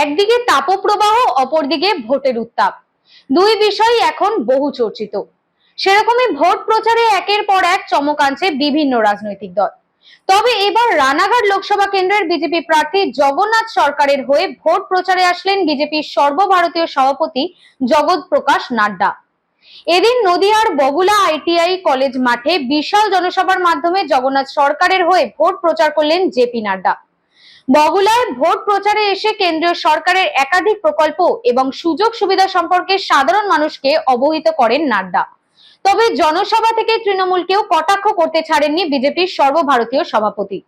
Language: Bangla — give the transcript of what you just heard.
একদিকে তাপপ্রবাহ, অপরদিকে ভোটের উত্তাপ। দুই বিষয় এখন বহু চর্চিত। সেরকমই ভোট প্রচারে একের পর এক চমক আনছে বিভিন্ন রাজনৈতিক দল। তবে এবার রানাঘাট লোকসভা কেন্দ্রের বিজেপি প্রার্থী জগন্নাথ সরকারের হয়ে ভোট প্রচারে আসলেন বিজেপির সর্বভারতীয় সভাপতি জগৎ প্রকাশ নাড্ডা। এদিন নদিয়ার বগুলা আইটিআই কলেজ মাঠে বিশাল জনসভার মাধ্যমে জগন্নাথ সরকারের হয়ে ভোট প্রচার করলেন জেপি নাড্ডা। বগুলায় ভোট প্রচারে এসে কেন্দ্রীয় সরকারের একাধিক প্রকল্প এবং সুযোগ সুবিধা সম্পর্কে সাধারণ মানুষকে অবহিত করেন নাড্ডা। তবে জনসভা থেকে তৃণমূলকেও কটাক্ষ করতে ছাড়েননি বিজেপির সর্বভারতীয় সভাপতি।